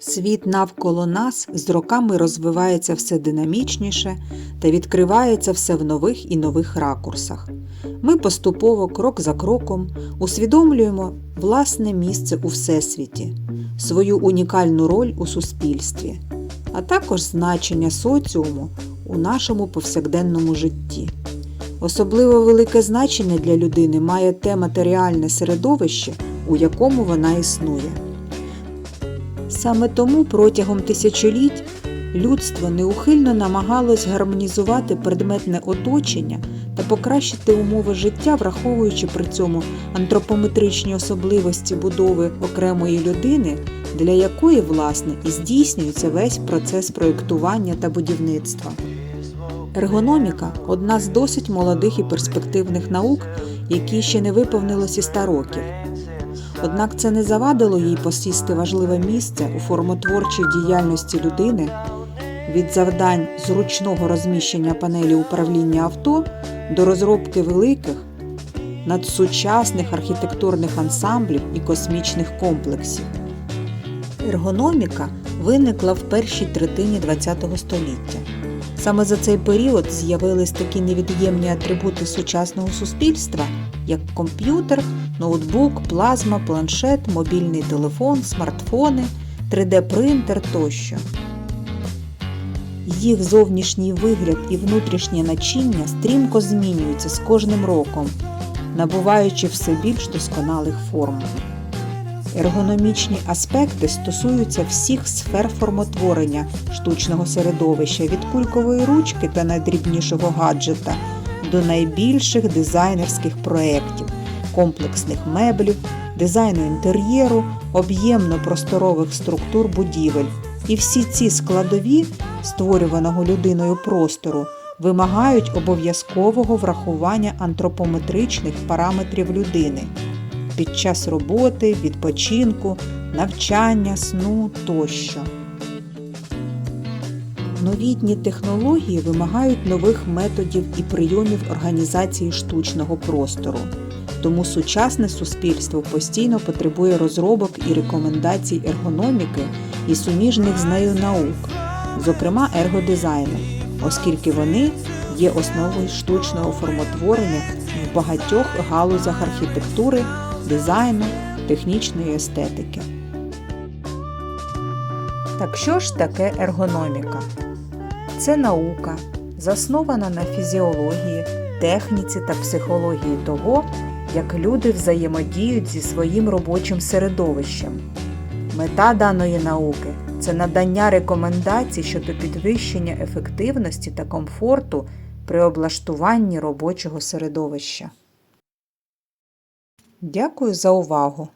Світ навколо нас з роками розвивається все динамічніше та відкривається все в нових і нових ракурсах. Ми поступово, крок за кроком, усвідомлюємо власне місце у всесвіті, свою унікальну роль у суспільстві, а також значення соціуму у нашому повсякденному житті. Особливо велике значення для людини має те матеріальне середовище, у якому вона існує. Саме тому протягом тисячоліть людство неухильно намагалось гармонізувати предметне оточення та покращити умови життя, враховуючи при цьому антропометричні особливості будови окремої людини, для якої, власне, і здійснюється весь процес проєктування та будівництва. Ергономіка одна з досить молодих і перспективних наук, які ще не виповнилось і 100 років. Однак це не завадило їй посісти важливе місце у формотворчій діяльності людини від завдань зручного розміщення панелі управління авто до розробки великих надсучасних архітектурних ансамблів і космічних комплексів. Ергономіка виникла в першій третині ХХ століття. Саме за цей період з'явились такі невід'ємні атрибути сучасного суспільства, як комп'ютер, ноутбук, плазма, планшет, мобільний телефон, смартфони, 3D-принтер тощо. Їх зовнішній вигляд і внутрішнє начиння стрімко змінюються з кожним роком, набуваючи все більш досконалих форм. Ергономічні аспекти стосуються всіх сфер формотворення штучного середовища від кулькової ручки та найдрібнішого гаджета до найбільших дизайнерських проєктів, комплексних меблів, дизайну інтер'єру, об'ємно-просторових структур будівель. І всі ці складові створюваного людиною простору вимагають обов'язкового врахування антропометричних параметрів людини під час роботи, відпочинку, навчання, сну тощо. Новітні технології вимагають нових методів і прийомів організації штучного простору. Тому сучасне суспільство постійно потребує розробок і рекомендацій ергономіки і суміжних з нею наук, зокрема ергодизайну, оскільки вони є основою штучного формотворення в багатьох галузях архітектури, дизайну, технічної естетики. Так що ж таке ергономіка? Це наука, заснована на фізіології, техніці та психології того, як люди взаємодіють зі своїм робочим середовищем. Мета даної науки це надання рекомендацій щодо підвищення ефективності та комфорту при облаштуванні робочого середовища. Дякую за увагу!